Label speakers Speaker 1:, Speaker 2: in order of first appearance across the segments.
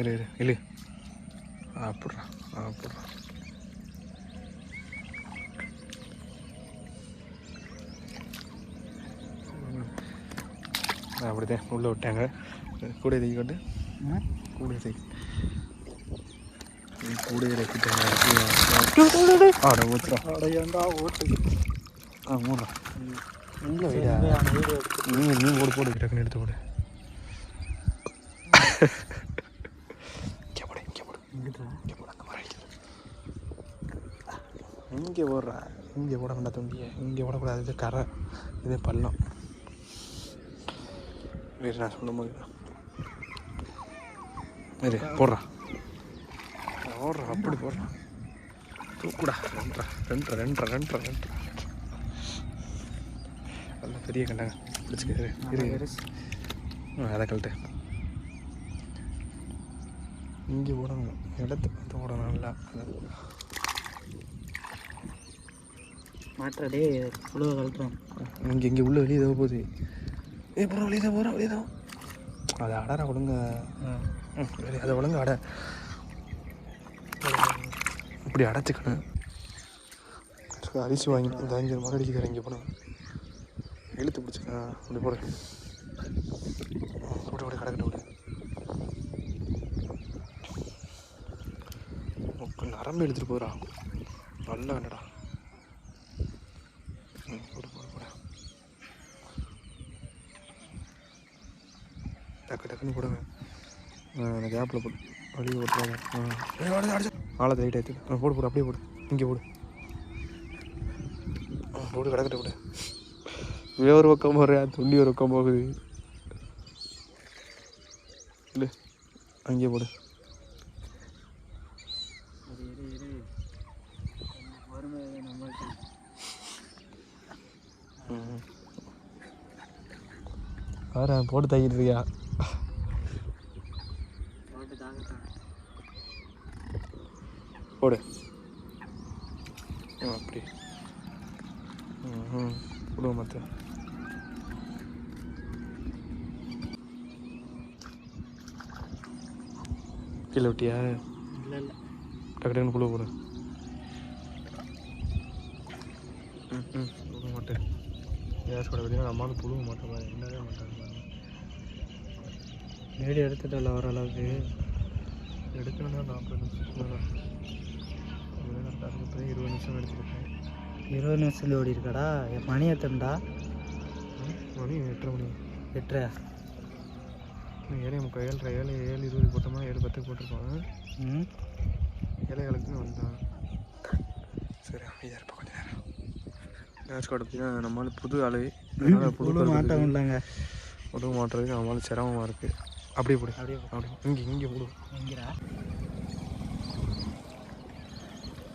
Speaker 1: இரு இரு இல்லு அப்படிடா அப்படிடா அப்படிதான் உள்ளே விட்டாங்க. கூட தூக்கி கொண்டு கூட தூக்கி. கூட இறக்கிட்டாங்க. ஆட ஊத்துறா
Speaker 2: அடையாண்டா ஓட்டு?
Speaker 1: ஆ மூணா இங்கே வைடா? நீ நீ போடு போடு டக்குன்னு எடுத்து போடு. இங்கே போடு இங்கே. போட வேண்டாம் தம்பியை இங்கே போடக்கூடாது இது கரை. இது பள்ளம். வேறு நான் சொல்லும் போது வேறு போடுறா. போடுறா அப்படி போடுறா. தூக்குடா. ரெண்டரை. ரெண்டரை ரெண்டரை ரெண்டரை ரெண்டரை. நல்ல பெரிய கண்டாங்க பிடிச்சிக்க இரு. அதை கழட்டு. இங்கே போடணும் இடத்து பார்த்து போடணும் நல்லா.
Speaker 2: மாற்றடே புழுவை கழட்டுறோம்.
Speaker 1: இங்கே இங்கே உள்ள வெளியே தான் போகுது. ஏ போகிறோம் வெளியே தான் போகிறோம் வெளியே தான் அதை அடற ஒழுங்க. அதை ஒழுங்க அட. இப்படி அடைச்சிக்கணும். அரிசி வாங்கி இந்த அஞ்சு அடிச்சுக்கிற இங்கே போனோம் இழுத்து பிடிச்சிக்க அப்படி போடு. விடு விடு கிடக்கட்டு விடு உக்கு நரம்பு எடுத்துகிட்டு போகிறா நல்லா வேண்டடா ம் போடு போடு டக்கு டக்குன்னு போடுங்க. அந்த கேப்பில் போடு. வழி ஓட்டுறாங்க ஆளை லைட் ஆயிடுச்சு போடு போடு அப்படியே போடு. இங்கே போடு. போடு கிடக்கட்டு போடு. வேறு பக்கம் போடுறியா துண்டி ஒரு பக்கம் போகுது. இல்லை அங்கேயே போடு. வேற போட்டு தைக்கிட்டு இருக்கியா
Speaker 2: போட்டு தாக்கத்தான்
Speaker 1: போடு ஆ அப்படி ம் ம் போடுவோம் மற்ற கீழே விட்டியா
Speaker 2: இல்லை இல்லை
Speaker 1: டக்கு டக்குன்னு புழு போடு. ம் ம். புழுக மாட்டேன். கேஸ் கூட பார்த்தீங்கன்னா நம்மளால புழுக மாட்டேன் பாரு. என்னவே மாட்டாங்க.
Speaker 2: வீடியோ எடுத்துட்டல ஓரளவுக்கு
Speaker 1: எடுக்கணும்னா நாற்பது நிமிஷம் இருபது நிமிஷம் எடுத்துருக்கேன்
Speaker 2: இருபது நிமிஷத்துல ஓடி இருக்காடா? என் மணி எத்தண்டா
Speaker 1: மணி எட்டரை மணி.
Speaker 2: எட்டரை.
Speaker 1: ஏழை முக்கால் ஏழரை ஏழு ஏழு இருபது போட்டோமா ஏழு பத்துக்கு போட்டிருப்பாங்க
Speaker 2: ம்.
Speaker 1: ஏழைகளுக்கு வந்தான் சரி அமைதியாக இருப்பா கொஞ்ச நேரம். கார்டு பார்த்தீங்கன்னா நம்மளால புது ஆளு புது
Speaker 2: மாட்டம் இல்லைங்க.
Speaker 1: உதவ மாட்டுறதுக்கு நம்மளால சிரமமாக இருக்குது அப்படியே போடு.
Speaker 2: அப்படியே
Speaker 1: அப்படி இங்கே இங்கே போடு.
Speaker 2: எங்கிறா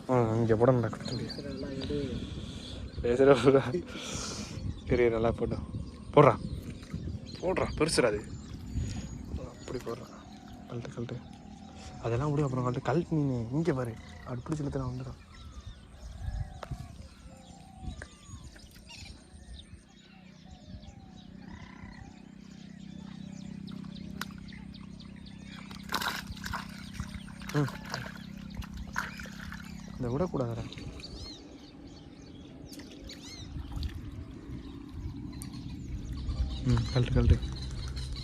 Speaker 1: ஆ இங்கே போட
Speaker 2: எடு
Speaker 1: பேசுகிற சரி நல்லா போட்டோம் போடுறா. போடுறா. பெருசுடா அது. அப்படி போடுறா. கழட்டு கழட்டு. அதெல்லாம் விடு அப்புறம் கழட்டு கழட்டு நீ இங்கே பாரு. அப்படி பிடிச்சி இழுத்து வந்துடும் ம். இந்த விடக்கூடாதுடா. ம் கழட்டு கழட்டு.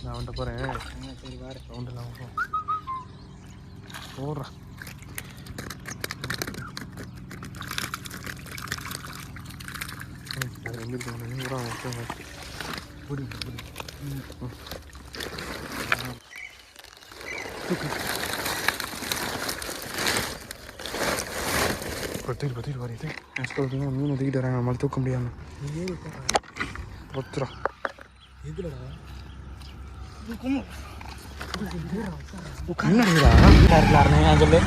Speaker 1: நான் வந்துட்டு போகிறேன்
Speaker 2: சரி வாரு
Speaker 1: சவுண்டெல்லாம் ம் பத்திட்டு பத்திட்டு வரையுது பார்த்தீங்கன்னா மீன் தூக்கிட்டு வராங்க நம்மளால தூக்க முடியாமல் ஒத்துறா.
Speaker 2: எதுலடா?
Speaker 1: उखाडणार
Speaker 2: हिरा मारणार नाही आजले